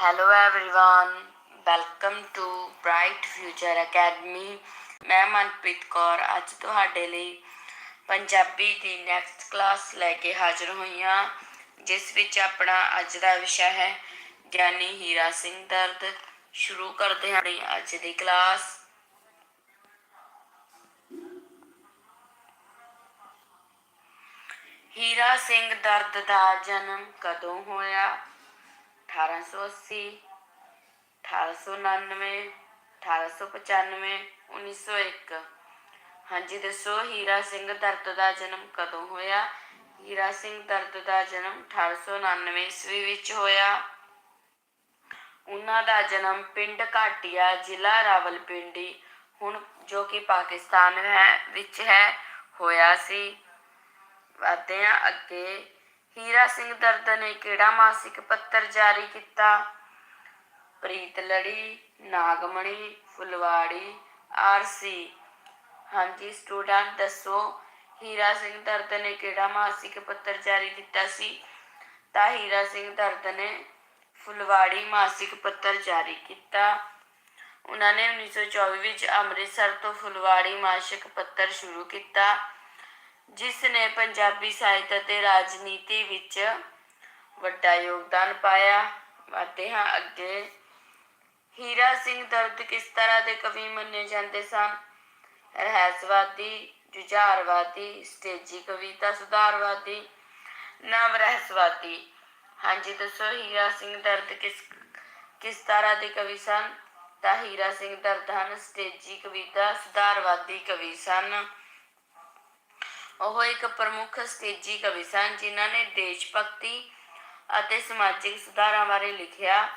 Hello everyone, welcome to Bright Future Academy. ਮੈਂ ਮਨਪ੍ਰੀਤ ਕੌਰ ਅੱਜ ਤੁਹਾਡੇ ਲਈ ਪੰਜਾਬੀ ਦੀ ਨੈਕਸਟ ਕਲਾਸ ਲੈ ਕੇ ਹਾਜ਼ਰ ਹੋਈ ਹਾਂ ਜਿਸ ਵਿੱਚ ਆਪਣਾ ਅੱਜ ਦਾ ਵਿਸ਼ਾ ਹੈ ਗਿਆਨੀ ਹੀਰਾ ਸਿੰਘ ਦਰਦ। ਸ਼ੁਰੂ ਕਰਦੇ ਹਾਂ ਅੱਜ ਦੀ ਕਲਾਸ ਹੀਰਾ ਸਿੰਘ ਦਰਦ ਦਾ ਜਨਮ ਕਦੋਂ ਹੋਇਆ? 1880 1899 1895 1901 ਹਾਂਜੀ, ਦੱਸੋ, ਹੀਰਾ ਸਿੰਘ ਦਰਦ ਦਾ ਜਨਮ ਕਦੋਂ ਹੋਇਆ? ਹੀਰਾ ਸਿੰਘ ਦਰਦ ਦਾ ਜਨਮ 1899 ਈਸਵੀ ਵਿੱਚ ਹੋਇਆ। ਉਹਨਾਂ ਦਾ ਜਨਮ ਪਿੰਡ ਘਾਟੀਆ, ਜ਼ਿਲ੍ਹਾ ਰਾਵਲਪਿੰਡੀ, ਹੁਣ ਜੋ ਕਿ ਪਾਕਿਸਤਾਨ ਹੈ, ਵਿੱਚ ਹੈ, ਹੋਇਆ ਸੀ। ਵਧਦੇ ਅੱਗੇ ਹੀਰਾ ਸਿੰਘ ਦਰਦ ਨੇ ਕਿਹੜਾ ਮਾਸਿਕ ਪੱਤਰ ਜਾਰੀ ਕੀਤਾ? ਪ੍ਰੀਤ ਲੜੀ, ਨਾਗਮਣੀ, ਫੁਲਵਾੜੀ, ਆਰਸੀ। ਹਾਂਜੀ ਸਟੂਡੈਂਟ ਦੱਸੋ, ਹੀਰਾ ਸਿੰਘ ਦਰਦ ਨੇ ਕਿਹੜਾ ਮਾਸਿਕ ਪੱਤਰ ਜਾਰੀ ਕੀਤਾ ਸੀ? ਤਾਂ ਹੀਰਾ ਸਿੰਘ ਦਰਦ ਨੇ ਫੁਲਵਾੜੀ ਮਾਸਿਕ ਪੱਤਰ ਜਾਰੀ ਕੀਤਾ। ਉਹਨਾਂ ਨੇ 1924 ਵਿੱਚ ਅੰਮ੍ਰਿਤਸਰ ਤੋਂ ਫੁਲਵਾੜੀ ਮਾਸਿਕ ਪੱਤਰ ਸ਼ੁਰੂ ਕੀਤਾ। ਜਿਸ ਨੇ ਪੰਜਾਬੀ ਸਾਹਿਤ ਅਤੇ ਰਾਜਨੀਤੀ ਵਿੱਚ ਵੱਡਾ ਯੋਗਦਾਨ ਪਾਇਆ। ਵਧਦੇ ਹਾਂ ਅੱਗੇ। ਹੀਰਾ ਸਿੰਘ ਦਰਦ ਕਿਸ ਤਰ੍ਹਾਂ ਦੇ ਕਵੀ ਮੰਨੇ ਜਾਂਦੇ ਸਨ? ਰਹਿਸਵਾਦੀ, ਜੁਝਾਰਵਾਦੀ, ਸਟੇਜੀ ਕਵਿਤਾ ਸੁਧਾਰਵਾਦੀ, ਨਵ ਰਹੱਸਵਾਦੀ। ਹਾਂਜੀ, ਦੱਸੋ ਹੀਰਾ ਸਿੰਘ ਦਰਦ ਕਿਸ ਕਿਸ ਤਰ੍ਹਾਂ ਦੇ ਕਵੀ ਸਨ? ਤਾਂ ਹੀਰਾ ਸਿੰਘ ਦਰਦ ਹਨ ਸਟੇਜੀ ਕਵਿਤਾ, ਸੁਧਾਰਵਾਦੀ ਕਵੀ ਸਨ। ਉਹ ਇੱਕ ਪ੍ਰਮੁੱਖ ਸਟੇਜੀ ਕਵੀ ਸਨ, ਜਿਨ੍ਹਾਂ ਨੇ ਦੇਸ਼ ਭਗਤੀ ਅਤੇ ਸਮਾਜਿਕ ਸੁਧਾਰਾਂ ਬਾਰੇ ਲਿਖਿਆ।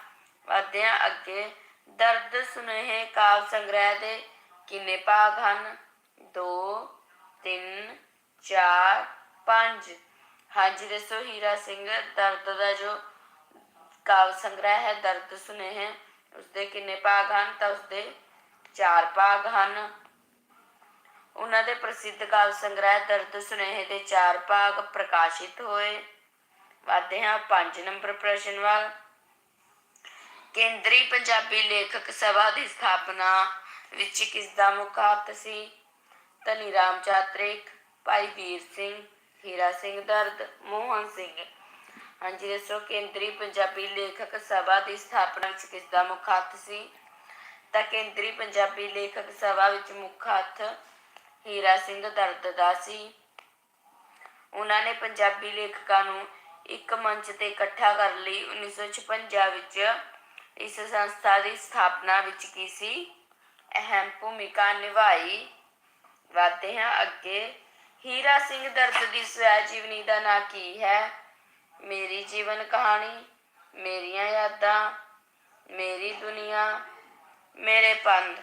ਵਧਦਿਆਂ ਅੱਗੇ, ਦਰਦ ਸੁਨੇਹੇ ਕਾਵ ਸੰਗ੍ਰਹਿ ਦੇ ਕਿੰਨੇ ਭਾਗ ਹਨ? 2 3 4 5 ਹਾਂਜੀ ਦੱਸੋ ਹੀਰਾ ਸਿੰਘ, ਦਰਦ ਦਾ ਜੋ ਕਾਵ ਸੰਗ੍ਰਹਿ ਹੈ, ਦਰਦ ਸੁਨੇਹੇ, ਉਸਦੇ ਕਿੰਨੇ ਭਾਗ ਹਨ? ਤਾਂ ਉਸਦੇ ਚਾਰ ਭਾਗ ਹਨ। ਉਹਨਾਂ ਦੇ ਪ੍ਰਸਿੱਧ ਕਾਵ ਸੰਗ੍ਰਹਿ ਦਰਦ ਸੁਨੇਹੇ ਦੇ ਚਾਰ ਭਾਗ ਪ੍ਰਕਾਸ਼ਿਤ ਹੋਏ। ਵਧਦੇ ਹਾਂ 5 ਨੰਬਰ ਪ੍ਰਸ਼ਨ ਵੱਲ। ਕੇਂਦਰੀ ਪੰਜਾਬੀ ਲੇਖਕ ਸਭਾ ਦੀ ਸਥਾਪਨਾ ਵਿੱਚ ਕਿਸ ਦਾ ਮੁੱਖ ਹੱਥ ਸੀ? ਧਨੀ ਰਾਮ ਚਾਤ੍ਰਿਕ, ਭਾਈ ਵੀਰ ਸਿੰਘ, ਹੀਰਾ ਸਿੰਘ ਦਰਦ, ਮੋਹਨ ਸਿੰਘ। ਹਾਂਜੀ, ਦੱਸੋ ਕੇਂਦਰੀ ਪੰਜਾਬੀ ਲੇਖਕ ਸਭਾ ਦੀ ਸਥਾਪਨਾ ਵਿੱਚ ਕਿਸ ਦਾ ਮੁੱਖ ਹੱਥ ਸੀ? ਤਾਂ ਕੇਂਦਰੀ ਪੰਜਾਬੀ ਲੇਖਕ ਸਭਾ ਵਿੱਚ ਮੁੱਖ ਹੱਥ ਹੀਰਾ ਸਿੰਘ ਦਰਦ ਦਾ ਸੀ। ਉਹਨਾਂ ਨੇ ਪੰਜਾਬੀ ਲੇਖਕਾਂ ਨੂੰ ਇੱਕ ਮੰਚ ਤੇ ਇਕੱਠਾ ਕਰਨ ਲਈ 1956 ਵਿੱਚ ਇਸ ਸੰਸਥਾ ਦੀ ਸਥਾਪਨਾ ਵਿੱਚ ਕੀ ਸੀ ਅਹਿਮ ਭੂਮਿਕਾ ਨਿਭਾਈ। ਵਧਦੇ ਹਾਂ ਅੱਗੇ। ਹੀਰਾ ਸਿੰਘ ਦਰਦ ਦੀ ਸਵੈ ਜੀਵਨੀ ਦਾ ਨਾਂ ਕੀ ਹੈ? ਮੇਰੀ ਜੀਵਨ ਕਹਾਣੀ, ਮੇਰੀਆਂ ਯਾਦਾਂ, ਮੇਰੀ ਦੁਨੀਆ, ਮੇਰੇ ਪੰਧ।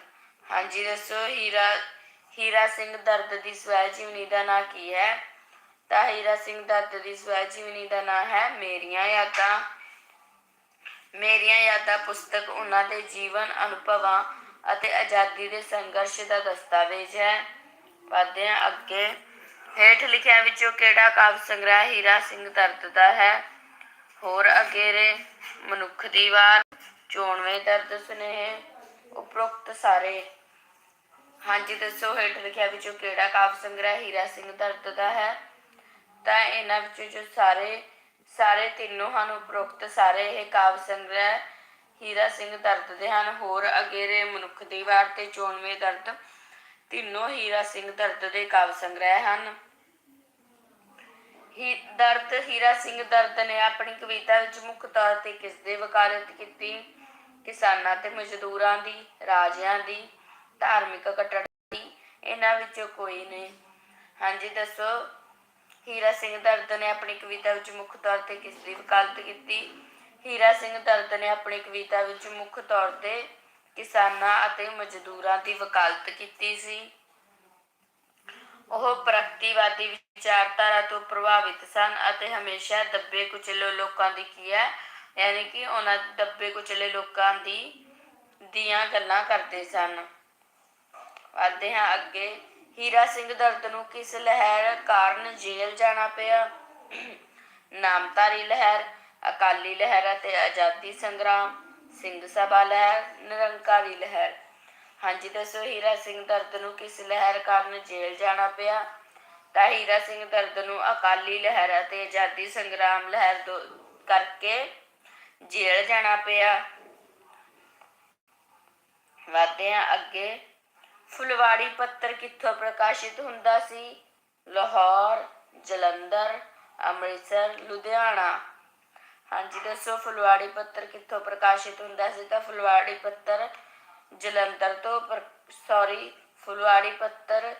ਹਾਂਜੀ, ਦੱਸੋ ਹੀਰਾ ਹੀਰਾ ਸਿੰਘ ਦਰਦ ਦੀ ਸਵੈ ਜੀਵਨੀ ਦਾ ਨਾਂ ਕੀ ਹੈ? ਤਾਂ ਹੀਰਾ ਸਿੰਘ ਦਰਦ ਦੀ ਸਵੈ ਜੀਵਨੀ ਦਾ ਨਾਂ ਹੈ ਮੇਰੀਆਂ ਯਾਦਾਂ। ਮੇਰੀਆਂ ਯਾਦਾਂ ਪੁਸਤਕ, ਉਹਨਾਂ ਦੇ ਜੀਵਨ, ਅਨੁਭਵਾਂ ਅਤੇ ਆਜ਼ਾਦੀ ਦੇ ਸੰਘਰਸ਼ ਦਾ ਦਸਤਾਵੇਜ਼ ਹੈ। ਵਧਦੇ ਹਾਂ ਅੱਗੇ। ਹੇਠ ਲਿਖਿਆ ਵਿੱਚੋਂ ਕਿਹੜਾ ਕਾਵਿ ਸੰਗ੍ਰਹਿ ਹੀਰਾ ਸਿੰਘ ਦਰਦ ਦਾ ਹੈ? ਹੋਰ ਅਗੇਰੇ, ਮਨੁੱਖ ਦੀ ਵਾਰ, ਚੋਣਵੇਂ ਦਰਦ ਸੁਨੇਹੇ, ਉਪਰੋਕਤ ਸਾਰੇ। ਹਾਂਜੀ, ਦੱਸੋ, ਹੇਠ ਲਿਖਿਆ ਵਿੱਚੋਂ ਕਿਹੜਾ ਕਾਵਿ ਸੰਗ੍ਰਹਿ ਹੀਰਾ ਸਿੰਘ ਦਰਦ ਦਾ ਹੈ? ਤਾਂ ਇਹਨਾਂ ਵਿੱਚੋਂ ਜੋ ਸਾਰੇ ਸਾਰੇ ਤਿੰਨੋਂ ਹਨ, ਉਪਰੋਕਤ ਸਾਰੇ ਇਹ ਕਾਵਿ ਸੰਗ੍ਰਹਿ ਹੀਰਾ ਸਿੰਘ ਦਰਦ ਦੇ ਹਨ। ਹੋਰ ਅਗੇਰੇ ਮਨੁੱਖ ਦੀ ਵਾਰ ਤੇ ਚੋਣਵੇਂ ਦਰਦ ਤਿੰਨੋਂ ਹੀਰਾ ਸਿੰਘ ਦਰਦ ਦੇ ਕਾਵਿ ਸੰਗ੍ਰਹਿ ਹਨ। ਹੀ, ਦਰਦ, ਹੀਰਾ ਸਿੰਘ ਦਰਦ ਨੇ ਆਪਣੀ ਕਵਿਤਾ ਵਿੱਚ ਮੁੱਖ ਤੌਰ ਤੇ ਕਿਸ ਦੀ ਵਕਾਲਤ ਕੀਤੀ? ਕਿਸਾਨਾਂ ਤੇ ਮਜ਼ਦੂਰਾਂ ਦੀ, ਰਾਜਿਆਂ ਦੀ ਧਾਰਮਿਕ ਕੱਟੜਤਾ ਇਹਨਾਂ ਵਿੱਚੋਂ ਕੋਈ ਨਹੀਂ। ਹਾਂਜੀ, ਦੱਸੋ। ਹੀਰਾ ਸਿੰਘ ਦਰਦ ਨੇ ਆਪਣੀ ਕਵਿਤਾ ਵਿੱਚ ਮੁੱਖ ਤੌਰ ਤੇ ਕਿਸ ਦੀ ਵਕਾਲਤ ਕੀਤੀ? ਹੀਰਾ ਸਿੰਘ ਦਰਦ ਨੇ ਆਪਣੀ ਕਵਿਤਾ ਵਿੱਚ ਮੁੱਖ ਤੌਰ ਤੇ ਕਿਸਾਨਾਂ ਅਤੇ ਮਜ਼ਦੂਰਾਂ ਦੀ ਵਕਾਲਤ ਕੀਤੀ ਸੀ। ਉਹ ਪ੍ਰਗਤੀਵਾਦੀ ਵਿਚਾਰਧਾਰਾ ਤੋਂ ਪ੍ਰਭਾਵਿਤ ਸਨ ਅਤੇ ਹਮੇਸ਼ਾ ਦੱਬੇ ਕੁਚਲੇ ਲੋਕਾਂ ਦੀ ਕੀ ਹੈ? ਯਾਨੀ ਕਿ ਉਹਨਾਂ ਦੱਬੇ ਕੁਚਲੇ ਲੋਕਾਂ ਦੀ, ਦੀਆਂ ਗੱਲਾਂ ਕਰਦੇ ਸਨ। ਵਧਦੇ ਹਾਂ ਅੱਗੇ। ਹੀਰਾ ਸਿੰਘ ਦਰਦ ਨੂੰ ਕਿਸ ਲਹਿਰ ਕਾਰਨ ਜੇਲ੍ਹ ਜਾਣਾ ਪਿਆ? ਨਾਮਧਾਰੀ ਲਹਿਰ, ਅਕਾਲੀ ਲਹਿਰ ਅਤੇ ਆਜ਼ਾਦੀ ਸੰਗਰਾਮ, ਸਿੰਘ ਸਭਾ ਲਹਿਰ, ਨਿਰੰਕਾਰੀ ਲਹਿਰ। ਹਾਂਜੀ, ਦੱਸੋ ਹੀਰਾ ਸਿੰਘ ਦਰਦ ਨੂੰ ਕਿਸ ਲਹਿਰ ਕਾਰਨ ਜੇਲ੍ਹ ਜਾਣਾ ਪਿਆ? ਤਾਂ ਹੀਰਾ ਸਿੰਘ ਦਰਦ ਨੂੰ ਅਕਾਲੀ ਲਹਿਰ ਅਤੇ ਆਜ਼ਾਦੀ ਸੰਗਰਾਮ ਲਹਿਰ ਦੋ ਕਰਕੇ ਜੇਲ੍ਹ ਜਾਣਾ ਪਿਆ। ਵਧਦੇ ਹਾਂ ਅੱਗੇ। ਫੁਲਵਾੜੀ ਪੱਤਰ ਕਿੱਥੋਂ ਪ੍ਰਕਾਸ਼ਿਤ ਹੁੰਦਾ ਸੀ? ਲਾਹੌਰ, ਜਲੰਧਰ, ਅੰਮ੍ਰਿਤਸਰ, ਲੁਧਿਆਣਾ। ਹਾਂਜੀ, ਦੱਸੋ ਫੁਲਵਾੜੀ ਪੱਤਰ ਕਿੱਥੋਂ ਪ੍ਰਕਾਸ਼ਿਤ ਹੁੰਦਾ ਸੀ? ਤਾਂ ਫੁਲਵਾੜੀ ਪੱਤਰ ਜਲੰਧਰ ਤੋਂ ਸੌਰੀ ਫੁਲਵਾੜੀ ਪੱਤਰ,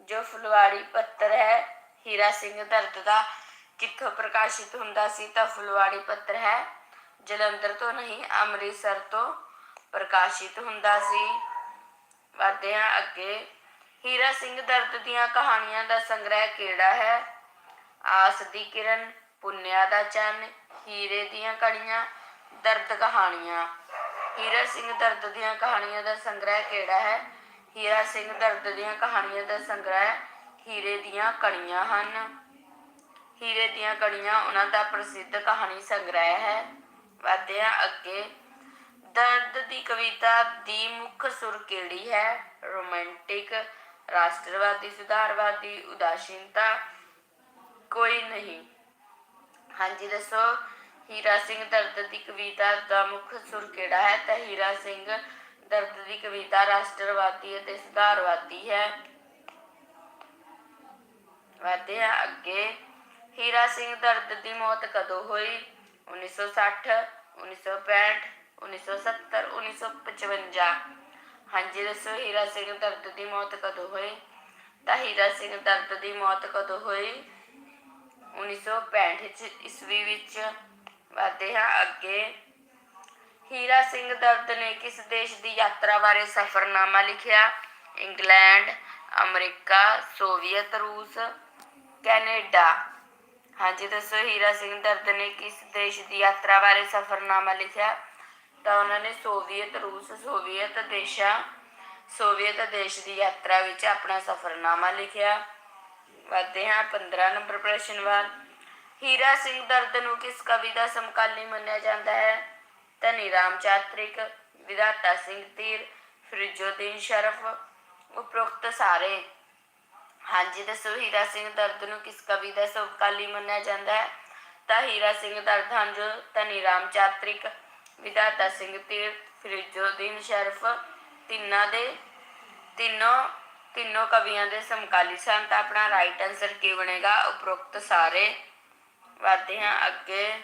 ਜੋ ਫੁਲਵਾੜੀ ਪੱਤਰ ਹੈ, ਹੀਰਾ ਸਿੰਘ ਦਰਦ ਦਾ ਕਿੱਥੋਂ ਪ੍ਰਕਾਸ਼ਿਤ ਹੁੰਦਾ ਸੀ? ਤਾਂ ਫੁਲਵਾੜੀ ਪੱਤਰ ਹੈ, ਜਲੰਧਰ ਤੋਂ ਨਹੀਂ, ਅੰਮ੍ਰਿਤਸਰ ਤੋਂ ਪ੍ਰਕਾਸ਼ਿਤ ਹੁੰਦਾ ਸੀ। ਵਧਦੇ ਹਾਂ ਅੱਗੇ। ਹੀਰਾ ਸਿੰਘ ਦਰਦ ਦੀਆਂ ਕਹਾਣੀਆਂ ਦਾ ਸੰਗ੍ਰਹਿ ਕਿਹੜਾ ਹੈ? ਆਸ ਦੀ ਕਿਰਨ, ਪੁੰਨਿਆ ਦਾ ਚੰਨ, ਹੀਰੇ ਦੀਆਂ ਕੜੀਆਂ, ਦਰਦ ਕਹਾਣੀਆਂ। ਹੀਰਾ ਸਿੰਘ ਦਰਦ ਦੀਆਂ ਕਹਾਣੀਆਂ ਦਾ ਸੰਗ੍ਰਹਿ ਕਿਹੜਾ ਹੈ? ਹੀਰਾ ਸਿੰਘ ਦਰਦ ਦੀਆਂ ਕਹਾਣੀਆਂ ਦਾ ਸੰਗ੍ਰਹਿ ਹੀਰੇ ਦੀਆਂ ਕੜੀਆਂ ਹਨ। ਹੀਰੇ ਦੀਆਂ ਕੜੀਆਂ, ਉਹਨਾਂ ਦਾ ਪ੍ਰਸਿੱਧ ਕਹਾਣੀ ਸੰਗ੍ਰਹਿ ਹੈ। ਵਧਿਆ ਅੱਗੇ। ਦਰਦ ਦੀ ਕਵਿਤਾ ਦੀ ਮੁੱਖ ਸੁਰ ਕਿਹੜੀ ਹੈ? ਰੋਮਾਂਟਿਕ, ਰਾਸ਼ਟਰਵਾਦੀ, ਸੁਧਾਰਵਾਦੀ, ਉਦਾਸੀਨਤਾ? ਕੋਈ ਨਹੀਂ। ਹਾਂਜੀ, ਦੱਸੋ, ਹੀਰਾ ਸਿੰਘ ਦਰਦ ਦੀ ਕਵਿਤਾ ਦਾ ਮੁੱਖ ਸੁਰ ਕਿਹੜਾ ਹੈ? ਤਾਂ ਹੀਰਾ ਸਿੰਘ ਦਰਦ ਦੀ ਕਵਿਤਾ ਰਾਸ਼ਟਰਵਾਦੀ ਅਤੇ ਸੁਧਾਰਵਾਦੀ ਹੈ। ਵਧਦੇ ਹਾਂ ਅੱਗੇ। ਹੀਰਾ ਸਿੰਘ ਦਰਦ ਦੀ ਮੌਤ ਕਦੋਂ ਹੋਈ? 1960 1965 1970 1955 ਹਾਂਜੀ, ਦੱਸੋ, ਹੀਰਾ ਸਿੰਘ ਦਰਦ ਦੀ ਮੌਤ ਕਦੋਂ ਹੋਈ? ਤਾਂ ਹੀਰਾ ਸਿੰਘ ਦਰਦ ਦੀ ਮੌਤ ਕਦੋਂ ਹੋਈ? 1965 ਈਸਵੀ ਵਿੱਚ ਵਧਦੇ ਹਾਂ ਅੱਗੇ। ਹੀਰਾ ਸਿੰਘ ਦਰਦ ਨੇ ਕਿਸ ਦੇਸ਼ ਦੀ ਯਾਤਰਾ ਬਾਰੇ ਸਫ਼ਰਨਾਮਾ ਲਿਖਿਆ? ਇੰਗਲੈਂਡ, ਅਮਰੀਕਾ, ਸੋਵੀਅਤ, ਰੂਸ, ਕੈਨੇਡਾ। ਹਾਂਜੀ, ਦੱਸੋ, ਹੀਰਾ ਸਿੰਘ ਦਰਦ ਨੇ ਕਿਸ ਦੇਸ਼ ਦੀ ਯਾਤਰਾ ਬਾਰੇ ਸਫ਼ਰਨਾਮਾ ਲਿਖਿਆ? ਤਾਂ ਉਹਨਾਂ ਨੇ ਸੋਵੀਅਤ, ਰੂਸ, ਸੋਵੀਅਤ ਦੇਸ਼ਾਂ, ਸੋਵੀਅਤ ਦੇਸ਼ ਦੀ ਯਾਤਰਾ ਵਿੱਚ ਆਪਣਾ ਸਫ਼ਰਨਾਮਾ ਲਿਖਿਆ। ਵਧਦੇ ਹਾਂ 15 ਨੰਬਰ ਪ੍ਰਸ਼ਨ ਵੱਲ। ਹੀਰਾ ਸਿੰਘ ਦਰਦ ਨੂੰ ਕਿਸ ਕਵੀ ਦਾ ਸਮਕਾਲੀ ਮੰਨਿਆ ਜਾਂਦਾ ਹੈ? ਧਨੀ ਰਾਮ ਚਾਤ੍ਰਿਕ, ਵਿਧਾਤਾ ਸਿੰਘ ਧੀਰ, ਫਰਿਜੁਦੀਨ ਸ਼ਰਫ, ਉਪਰੋਕਤ ਸਾਰੇ। ਹਾਂਜੀ, ਦੱਸੋ ਹੀਰਾ ਸਿੰਘ ਦਰਦ ਨੂੰ ਕਿਸ ਕਵੀ ਦਾ ਸਮਕਾਲੀ ਮੰਨਿਆ ਜਾਂਦਾ ਹੈ? ਤਾਂ ਹੀਰਾ ਸਿੰਘ ਦਰਦ ਹਨ ਜੋ ਧਨੀ ਰਾਮ ਚਾਤ੍ਰਿਕ ਵਿਧਾਤਾ ਸਿੰਘ ਤੀਰ ਫਰਿਜੁਦੀਨ ਸ਼ਰਫ, ਤਿੰਨਾਂ ਦੇ, ਤਿੰਨੋਂ ਤਿੰਨੋਂ ਕਵੀਆਂ ਦੇ ਸਮਕਾਲੀ ਸਨ ਤਾਂ ਆਪਣਾ ਰਾਈਟ ਆਨਸਰ ਕੀ ਬਣੇਗਾ? ਉਪਰੋਕਤ ਸਾਰੇ ਵਧਦੇ ਹਾਂ ਅੱਗੇ।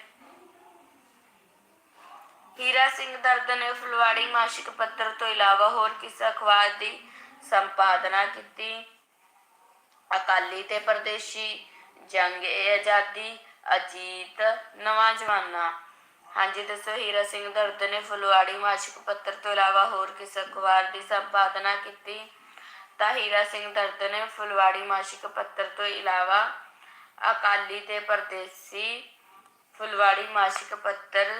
ਹੀਰਾ ਸਿੰਘ ਦਰਦ ਨੇ ਫੁਲਵਾੜੀ ਮਾਸਿਕ ਪੱਤਰ ਤੋਂ ਇਲਾਵਾ ਹੋਰ ਕਿਸ ਅਖਬਾਰ ਦੀ ਸੰਪਾਦਨਾ ਕੀਤੀ? ਅਕਾਲੀ ਤੇ ਪ੍ਰਦੇਸ਼ੀ ਜੰਗ ਏ ਆਜ਼ਾਦੀ, ਅਜੀਤ, ਨਵਾਂ ਜਵਾਨਾ। ਹਾਂਜੀ, ਦੱਸੋ। ਹੀਰਾ ਸਿੰਘ ਦਰਦ ਨੇ ਫੁਲਵਾੜੀ ਮਾਸਿਕ ਪੱਤਰ ਤੋਂ ਇਲਾਵਾ ਹੋਰ ਕਿਸ ਅਖਬਾਰ ਦੀ ਸੰਪਾਦਨਾ ਕੀਤੀ? ਤਾਂ ਹੀਰਾ ਸਿੰਘ ਦਰਦ ਨੇ ਫੁਲਵਾੜੀ ਮਾਸਿਕ ਪੱਤਰ ਤੋਂ ਇਲਾਵਾ ਅਕਾਲੀ ਤੇ ਪਰਦੇਸੀ ਫੁਲਵਾੜੀ ਮਾਸਿਕ ਪੱਤਰ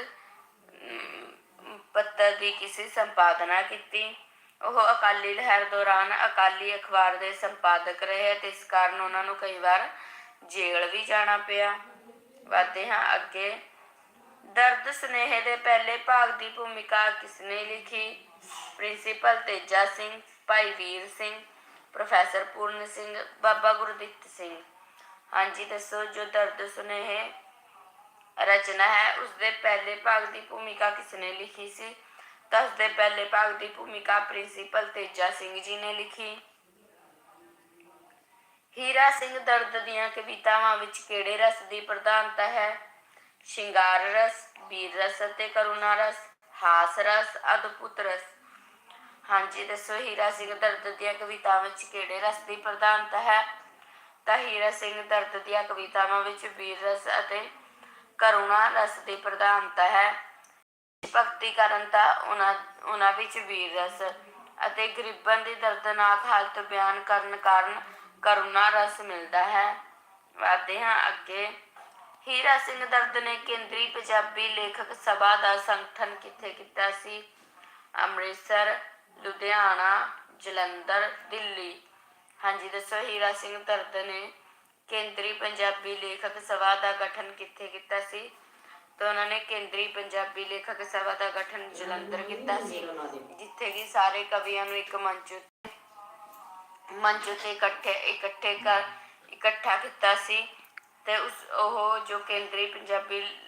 ਪੱਤਰ ਦੀ ਕਿਸੇ ਸੰਪਾਦਨਾ ਕੀਤੀ? ਉਹ ਅਕਾਲੀ ਲਹਿਰ ਦੌਰਾਨ ਅਕਾਲੀ ਅਖਬਾਰ ਦੇ ਸੰਪਾਦਕ ਰਹੇ ਤੇ ਇਸ ਕਾਰਨ ਉਹਨਾਂ ਨੂੰ ਕਈ ਵਾਰ ਜੇਲ੍ਹ ਵੀ ਜਾਣਾ ਪਿਆ। ਵਧਦੇ ਹਾਂ ਅੱਗੇ। ਦਰਦ ਸਨੇਹ ਦੇ ਪਹਿਲੇ ਭਾਗ ਦੀ ਭੂਮਿਕਾ ਕਿਸਨੇ ਲਿਖੀ? Principal Teja Singh, Bhai Vir Singh, professor Puran Singh, Baba Gurdit Singh. ਹਾਂਜੀ, ਦੱਸੋ, ਜੋ ਦਰਦ ਸੁਨੇਹ ਰਚਨਾ ਹੈ ਉਸ ਦੇ ਪਹਿਲੇ ਭਾਗ ਦੀ ਭੂਮਿਕਾ ਕਿਸਨੇ ਲਿਖੀ ਸੀ? ਤਾਂ ਉਸ ਦੇ ਪਹਿਲੇ ਭਾਗ ਦੀ ਭੂਮਿਕਾ ਪ੍ਰਿੰਸੀਪਲ ਤੇਜਾ ਸਿੰਘ ਜੀ ਨੇ ਲਿਖੀ। ਹੀਰਾ ਸਿੰਘ ਦਰਦ ਦੀਆਂ ਕਵਿਤਾਵਾਂ ਵਿੱਚ ਕਿਹੜੇ ਰਸ ਦੀ ਪ੍ਰਧਾਨਤਾ ਹੈ? ਸ਼ਿੰਗਾਰ ਰਸ ਵੀਰ ਰਸ ਅਤੇ ਕਰੁਣਾ ਰਸ ਹਾਸ ਰਸ ਅਦਭੁਤ ਰਸ ਹਾਂਜੀ, ਦੱਸੋ, ਹੀਰਾ ਸਿੰਘ ਦਰਦ ਦੀਆਂ ਕਵਿਤਾਵਾਂ ਵਿੱਚ ਕਿਹੜੇ ਰਸ ਦੀ ਪ੍ਰਧਾਨਤਾ ਹੈ? ਤਾਂ ਹੀਰਾ ਸਿੰਘ ਦਰਦ ਦੀਆਂ ਕਵਿਤਾਵਾਂ ਵਿੱਚ ਵੀਰ ਰਸ ਅਤੇ ਕਰੁਣਾ ਰਸ ਦੀ ਪ੍ਰਧਾਨਤਾ ਹੈ। ਭਗਤੀ ਕਰਨ ਤਾਂ ਉਹਨਾਂ ਉਹਨਾਂ ਵਿੱਚ ਵੀਰ ਰਸ ਅਤੇ ਗਰੀਬਾਂ ਦੀ ਦਰਦਨਾਕ ਹਾਲਤ ਬਿਆਨ ਕਰਨ ਕਾਰਨ ਕਰੁਣਾ ਰਸ ਮਿਲਦਾ ਹੈ। ਵਧਦੇ ਹਾਂ ਅੱਗੇ। ਹੀਰਾ ਸਿੰਘ ਦਰਦ ਨੇ ਕੇਂਦਰੀ ਪੰਜਾਬੀ ਲੇਖਕ ਸਭਾ ਦਾ ਸੰਗਠਨ ਕਿੱਥੇ ਕੀਤਾ ਸੀ? ਅੰਮ੍ਰਿਤਸਰ, ਲੁਧਿਆਣਾ, ਜਲੰਧਰ, ਦਿੱਲੀ। ਹਾਂਜੀ, ਦੱਸੋ ਹੀਰਾ ਸਿੰਘ ਦਰਦ ਨੇ ਕੇਂਦਰੀ ਪੰਜਾਬੀ ਲੇਖਕ ਸਭਾ ਦਾ ਗਠਨ ਕਿੱਥੇ ਕੀਤਾ ਸੀ? ਤਾਂ ਉਹਨਾਂ ਨੇ ਕੇਂਦਰੀ ਪੰਜਾਬੀ ਲੇਖਕ ਸਭਾ ਦਾ ਗਠਨ ਜਲੰਧਰ ਕੀਤਾ ਸੀ, ਜਿੱਥੇ ਕਿ ਸਾਰੇ ਕਵੀਆਂ ਨੂੰ ਇੱਕ ਮੰਚ ਉੱਤੇ ਮੰਚ ਉੱਤੇ ਇਕੱਠੇ ਇਕੱਠੇ ਕਰ, ਇਕੱਠਾ ਕੀਤਾ ਸੀ। ਤੇ ਉਸ, ਉਹ ਜੋ ਕੇਂਦਰੀ ਪੰਜਾਬੀ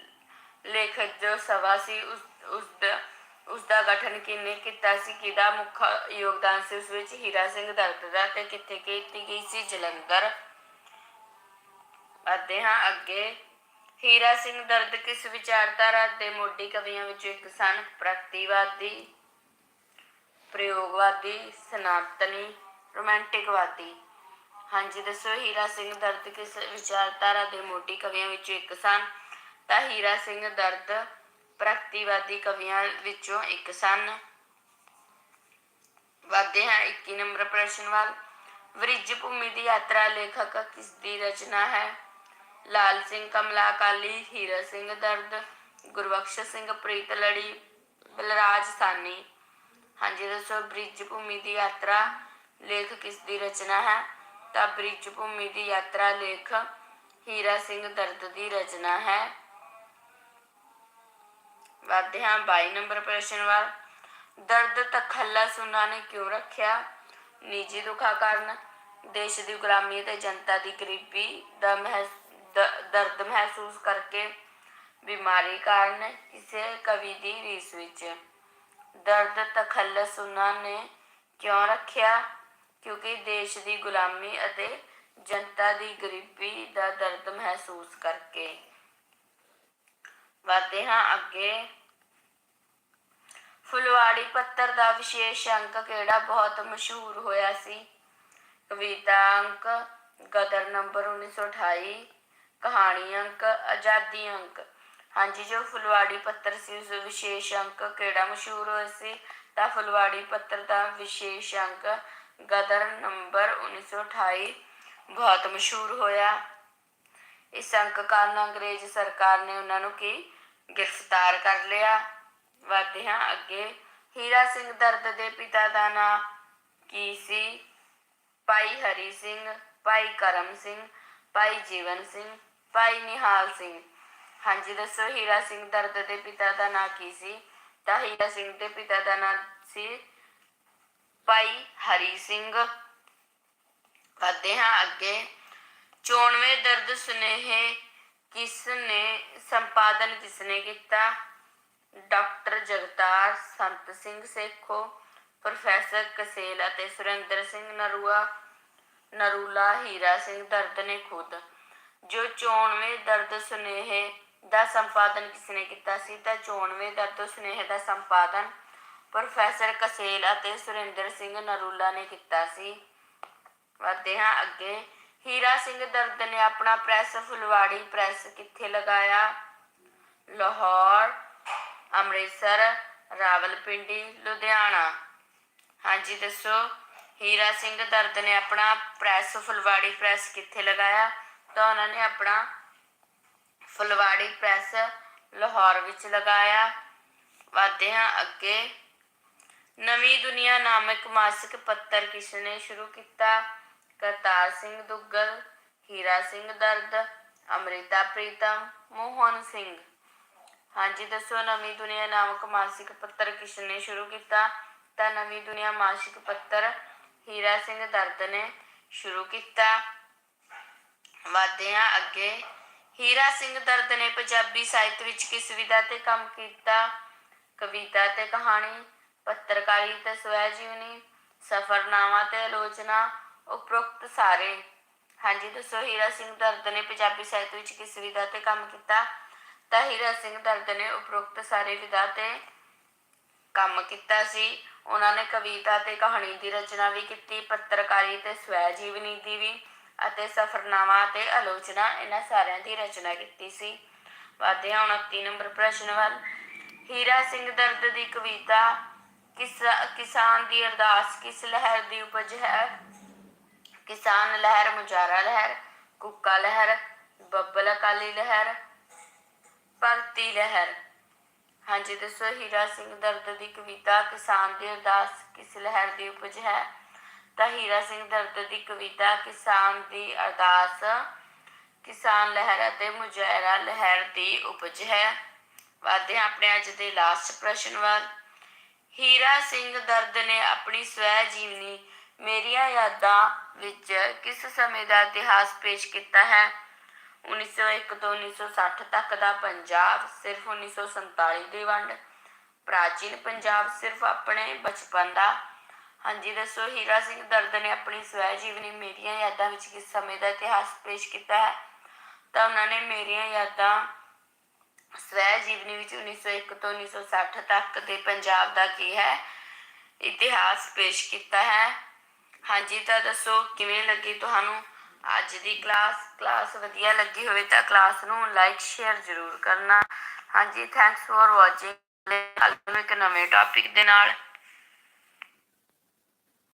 ਲੇਖਕ ਜੋ ਸਭਾ ਸੀ, ਉਸ ਉਸ ਦਾ ਉਸ ਦਾ ਗਠਨ ਕਿਨੇ ਕੀਤਾ ਸੀ, ਕਿਹਦਾ ਮੁੱਖ ਯੋਗਦਾਨ ਸੀ, ਉਸ ਵਿੱਚ ਹੀਰਾ ਸਿੰਘ ਦਰਦ ਤੇ ਕਿੱਥੇ ਕੀਤੀ ਗਈ ਸੀ, ਜਲੰਧਰ। ਅਤੇ ਹਾਂ ਅੱਗੇ। ਹੀਰਾ ਸਿੰਘ ਦਰਦ ਕਿਸ ਵਿਚਾਰਧਾਰਾ ਦੇ ਮੋਢੀ ਕਵੀਆਂ ਵਿੱਚੋਂ ਇੱਕ ਸਨ? ਪ੍ਰਗਤੀਵਾਦੀ, ਪ੍ਰਯੋਗਵਾਦੀ, ਸਨਾਤਨੀ, ਰੋਮਾਂਟਿਕਵਾਦੀ। ਹਾਂਜੀ, ਦੱਸੋ, ਹੀਰਾ ਸਿੰਘ ਦਰਦ ਕਿਸ ਵਿਚਾਰਧਾਰਾ ਦੇ ਮੋਢੀ ਕਵੀਆਂ ਵਿੱਚੋਂ ਇੱਕ ਸਨ? ਤਾਂ ਹੀਰਾ ਸਿੰਘ ਦਰਦ ਪ੍ਰਗਤੀਵਾਦੀ ਕਵੀਆਂ ਵਿੱਚੋਂ ਇੱਕ ਸਨ। ਵਧਦੇ ਹਾਂ 21 ਨੰਬਰ ਪ੍ਰਸ਼ਨ ਵੱਲ। ਵ੍ਰਿਜ ਭੂਮੀ ਦੀ ਯਾਤਰਾ ਲੇਖਕ ਕਿਸ ਦੀ ਰਚਨਾ ਹੈ? ਲਾਲ ਸਿੰਘ, ਕਮਲਾ ਕਾਲੀ ਹੀਰਾ ਸਿੰਘ ਦਰਦ, ਗੁਰਬਖਸ਼ ਸਿੰਘ, ਪ੍ਰੀਤ ਲੜੀ, ਬਲਰਾਜ ਸਾਨੀ। ਹਾਂਜੀ, ਦੱਸੋ ਬ੍ਰਿਜ ਭੂਮੀ ਦੀ ਯਾਤਰਾ ਲੇਖ ਕਿਸ ਦੀ ਰਚਨਾ ਹੈ? ਤਾਂ ਬ੍ਰਿਜ ਭੂਮੀ ਦੀ ਯਾਤਰਾ ਲੇਖ ਹੀਰਾ ਸਿੰਘ ਦਰਦ ਦੀ ਰਚਨਾ ਹੈ। ਵਧਦੇ ਹਾਂ 22 ਨੰਬਰ ਪ੍ਰਸ਼ਨ ਵੱਲ। ਦਰਦ ਤਖੱਲਸ ਉਹਨਾਂ ਨੇ ਕਿਉਂ ਰੱਖਿਆ? ਨਿੱਜੀ ਦੁੱਖਾਂ ਕਾਰਨ ਦੇਸ਼ ਦੀ ਗੁਲਾਮੀ ਤੇ ਜਨਤਾ ਦੀ ਗਰੀਬੀ ਦਾ ਮਹਿਸ- ਦਰਦ ਮਹਿਸੂਸ ਕਰਕੇ ਬਿਮਾਰੀ ਕਾਰਨ ਕਿਸੇ ਕਵੀ ਦੀ ਰੀਸ ਵਿੱਚ। ਦਰਦ ਤਖੱਲਸ ਉਹਨਾਂ ਨੇ ਕਿਉਂ ਰੱਖਿਆ? ਕਿਉਂਕਿ ਦੇਸ਼ ਦੀ ਗੁਲਾਮੀ ਅਤੇ ਜਨਤਾ ਦੀ ਗਰੀਬੀ ਦਾ ਦਰਦ ਮਹਿਸੂਸ ਕਰਕੇ। ਵਧਦੇ ਹਾਂ ਅੱਗੇ। ਫੁਲਵਾੜੀ ਪੱਤਰ ਦਾ ਵਿਸ਼ੇਸ਼ ਅੰਕ ਕਿਹੜਾ? ਬਹੁਤ ਮਸ਼ਹੂਰ ਹੋਇਆ ਸੀ। ਕਵਿਤਾ ਅੰਕ, ਗਦਰ ਨੰਬਰ 1928 ਕਹਾਣੀ ਅੰਕ, ਆਜ਼ਾਦੀ ਅੰਕ। ਹਾਂਜੀ, ਜੋ ਫੁਲਵਾੜੀ ਪੱਤਰ ਸੀ, ਉਸ ਵਿਸ਼ੇਸ਼ ਅੰਕ ਕਿਹੜਾ ਮਸ਼ਹੂਰ ਹੋਇਆ ਸੀ? ਤਾਂ ਫੁਲਵਾੜੀ ਪੱਤਰ ਦਾ ਵਿਸ਼ੇਸ਼ ਅੰਕ ਗਦਰ ਨੰਬਰ 1928 ਬਹੁਤ ਮਸ਼ਹੂਰ ਹੋਇਆ। ਇਸ ਅੰਕ ਕਾਰਨ ਅੰਗਰੇਜ਼ ਸਰਕਾਰ ਨੇ ਉਹਨਾਂ ਨੂੰ ਕੀ? ਗ੍ਰਿਫਤਾਰ ਕਰ ਲਿਆ। ਵਧਦੇ ਹਾਂ ਅੱਗੇ ਹੀਰਾ ਸਿੰਘ ਦਰਦ ਦੇ ਪਿਤਾ ਦਾ ਨਾਂ ਕੀ ਸੀ? ਭਾਈ ਹਰੀ ਸਿੰਘ, ਭਾਈ ਕਰਮ ਸਿੰਘ, ਭਾਈ ਜੀਵਨ ਸਿੰਘ, ਭਾਈ ਨਿਹਾਲ ਸਿੰਘ। ਹਾਂਜੀ, ਦੱਸੋ ਹੀਰਾ ਸਿੰਘ ਦਰਦ ਦੇ ਪਿਤਾ ਦਾ ਨਾਂ ਕੀ ਸੀ? ਤਾਂ ਹੀਰਾ ਸਿੰਘ ਦੇ ਪਿਤਾ ਦਾ ਨਾਂ ਸੀ ਭਾਈ ਹਰੀ ਸਿੰਘ। ਵਧਦੇ ਹਾਂ ਅੱਗੇ। 94 ਦਰਦ ਸੁਨੇਹੇ ਕਿਸ ਨੇ ਸੰਪਾਦਨ ਕਿਸ ਨੇ ਕੀਤਾ? ਡਾਕਟਰ ਜਗਤਾਰ ਸੰਤ ਸਿੰਘ ਸੇਖੋ, ਪ੍ਰੋਫੈਸਰ ਕਸੇਲ ਅਤੇ ਸੁਰਿੰਦਰ ਸਿੰਘ ਨਰੂਆ, ਨਰੂਲਾ ਹੀਰਾ ਸਿੰਘ ਦਰਦ ਨੇ ਖੁਦ। ਜੋ 94 ਦਰਦ ਸੁਨੇਹੇ ਦਾ ਸੰਪਾਦਨ ਕਿਸ ਨੇ ਕੀਤਾ ਸੀ, ਤਾਂ 94 ਦਰਦ ਸੁਨੇਹੇ ਦਾ ਸੰਪਾਦਨ ਪ੍ਰੋਫੈਸਰ ਕਸੇਲ ਅਤੇ ਸੁਰਿੰਦਰ ਸਿੰਘ ਨਰੂਲਾ ਨੇ ਕੀਤਾ ਸੀ। ਵਧਦੇ ਹਾਂ ਅੱਗੇ। ਹੀਰਾ ਸਿੰਘ ਦਰਦ ਨੇ ਆਪਣਾ ਪ੍ਰੈਸ ਫੁਲਵਾੜੀ ਪ੍ਰੈਸ ਕਿੱਥੇ ਲਗਾਇਆ? ਲਾਹੌਰ, ਅੰਮ੍ਰਿਤਸਰ, ਰਾਵਲਪਿੰਡੀ, ਲੁਧਿਆਣਾ। ਹਾਂਜੀ, ਦੱਸੋ। ਹੀਰਾ ਸਿੰਘ ਦਰਦ ਨੇ ਆਪਣਾ ਪ੍ਰੈਸ ਫੁਲਵਾੜੀ ਪ੍ਰੈਸ ਕਿੱਥੇ ਲਗਾਇਆ? ਤਾਂ ਉਹਨਾਂ ਨੇ ਆਪਣਾ ਫੁਲਵਾੜੀ ਪ੍ਰੈਸ ਲਾਹੌਰ ਵਿੱਚ ਲਗਾਇਆ। ਵਧਦੇ ਹਾਂ ਅੱਗੇ। ਨਵੀਂ ਦੁਨੀਆ ਨਾਮਕ ਮਾਸਿਕ ਪੱਤਰ ਕਿਸਨੇ ਸ਼ੁਰੂ ਕੀਤਾ। ਕਰਤਾਰ ਸਿੰਘ ਦੁੱਗਲ, ਹੀਰਾ ਸਿੰਘ ਦਰਦ, ਅਮ੍ਰਿਤਾ ਪ੍ਰੀਤਮ, ਮੋਹਨ ਸਿੰਘ। ਹਾਂਜੀ, ਦੱਸੋ ਨਵੀਂ ਦੁਨੀਆ ਨਾਮਕ ਮਾਸਿਕ ਪੱਤਰ ਕਿਸ ਸ਼ੁਰੂ ਕੀਤਾ? ਤਾਂ ਨਵੀਂ ਦੁਨੀਆ ਮਾਸਿਕ ਪੱਤਰ ਹੀਰਾ ਸਿੰਘ ਦਰਦ ਨੇ ਸ਼ੁਰੂ ਕੀਤਾ। ਵਧਦੇ ਹਾਂ ਅੱਗੇ, ਹੀਰਾ ਸਿੰਘ ਦਰਦ ਨੇ ਪੰਜਾਬੀ ਸਾਹਿਤ ਵਿੱਚ ਕਿਸ ਵਿਧਾ ਤੇ ਕੰਮ ਕੀਤਾ? ਕਵਿਤਾ ਤੇ ਕਹਾਣੀ ਪੱਤਰਕਾਰੀ ਤੇ ਸਵੈ ਜੀਵਨੀ ਸਫਰਨਾਮਾ ਤੇ ਆਲੋਚਨਾ ਉਪਰੋਕਤ ਸਾਰੇ ਹਾਂਜੀ ਦੱਸੋ ਹੀਰਾ ਸਿੰਘ ਦਰਦ ਨੇ ਪੰਜਾਬੀ ਸਾਹਿਤ ਵਿੱਚ ਕਿਸ ਵਿਧਾ ਤੇ ਕੰਮ ਕੀਤਾ ਤਾਂ ਹੀਰਾ ਸਿੰਘ ਦਰਦ ਨੇ ਉਪਰੋਕਤ ਸਾਰੇ ਵਿਧਾ ਤੇ ਕੰਮ ਕੀਤਾ ਸੀ ਉਹਨਾਂ ਨੇ ਕਵਿਤਾ ਤੇ ਕਹਾਣੀ ਦੀ ਰਚਨਾ ਵੀ ਕੀਤੀ ਪੱਤਰਕਾਰੀ ਤੇ ਸਵੈ ਜੀਵਨੀ ਦੀ ਵੀ ਅਤੇ ਸਫਰਨਾਮਾ ਤੇ ਆਲੋਚਨਾ ਇਹਨਾਂ ਸਾਰਿਆਂ ਦੀ ਰਚਨਾ ਕੀਤੀ ਸੀ ਵਧਦੇ ਹਾਂ 29 ਨੰਬਰ ਪ੍ਰਸ਼ਨ ਵੱਲ ਹੀਰਾ ਸਿੰਘ ਦਰਦ ਦੀ ਕਵਿਤਾ ਕਿਸਾਨ ਦੀ ਅਰਦਾਸ ਕਿਸ ਲਹਿਰ ਦੀ ਉਪਜ ਹੈ? ਕਿਸਾਨ ਲਹਿਰ ਮੁਜਾਰਾ ਲਹਿਰ, ਕੁੱਕਾ ਲਹਿਰ, ਬੱਬਲ ਅਕਾਲੀ ਲਹਿਰ, ਭਗਤੀ ਲਹਿਰ। ਹਾਂਜੀ, ਦੱਸੋ, ਹੀਰਾ ਸਿੰਘ ਦਰਦ ਦੀ ਕਵਿਤਾ, ਕਿਸਾਨ ਦੀ ਅਰਦਾਸ ਕਿਸ ਲਹਿਰ ਦੀ ਉਪਜ ਹੈ? ਤਾਂ ਹੀਰਾ ਸਿੰਘ ਦਰਦ ਦੀ ਕਵਿਤਾ, ਕਿਸਾਨ ਦੀ ਅਰਦਾਸ ਕਿਸਾਨ ਲਹਿਰ ਅਤੇ ਮੁਜਾਹਰਾ ਲਹਿਰ ਦੀ ਉਪਜ ਹੈ। ਵਧਦੇ ਹਾਂ ਆਪਣੇ ਅੱਜ ਦੇ ਲਾਸਟ ਪ੍ਰਸ਼ਨ ਵੱਲ। ਹੀਰਾ ਸਿੰਘ ਦਰਦ ਨੇ ਆਪਣੀ ਸਵੈ ਜੀਵਨੀ ਮੇਰੀਆਂ ਯਾਦਾਂ ਵਿੱਚ ਕਿਸ ਸਮੇਂ ਦਾ ਇਤਿਹਾਸ ਪੇਸ਼ ਕੀਤਾ ਹੈ? 1901 ਤੋਂ 1960 ਤੱਕ ਦਾ ਪੰਜਾਬ ਸਿਰਫ 1947 ਦੀ ਵੰਡ, ਪ੍ਰਾਚੀਨ ਪੰਜਾਬ ਸਿਰਫ ਆਪਣੇ ਬਚਪਨ ਦਾ। ਹਾਂਜੀ, ਦੱਸੋ ਹੀਰਾ ਸਿੰਘ ਦਰਦ ਨੇ ਆਪਣੀ ਸਵੈ ਜੀਵਨੀ ਮੇਰੀਆਂ ਯਾਦਾਂ ਵਿੱਚ ਕਿਸ ਸਮੇਂ ਦਾ ਇਤਿਹਾਸ ਪੇਸ਼ ਕੀਤਾ ਹੈ? ਤਾਂ ਉਹਨਾਂ ਨੇ ਮੇਰੀਆਂ ਯਾਦਾਂ ਸਵੈ ਜੀਵਨੀ ਵਿੱਚ 1901 ਤੋਂ 1960 ਤੱਕ ਦੇ ਪੰਜਾਬ ਦਾ ਕੀ ਹੈ? ਇਤਿਹਾਸ ਪੇਸ਼ ਕੀਤਾ ਹੈ। ਹਾਂਜੀ, ਤਾਂ ਦੱਸੋ, ਕਿਵੇਂ ਲੱਗੀ ਤੁਹਾਨੂੰ ਅੱਜ ਦੀ ਕਲਾਸ ਕਲਾਸ ਵਧੀਆ ਲੱਗੀ ਹੋਵੇ ਤਾਂ ਕਲਾਸ ਨੂੰ ਲਾਈਕ ਸ਼ੇਅਰ ਜ਼ਰੂਰ ਕਰਨਾ। ਹਾਂਜੀ ਥੈਂਕਸ ਫॉर ਵਾਚਿੰਗ ਇੱਕ ਨਵੇਂ ਟੌਪਿਕ ਦੇ ਨਾਲ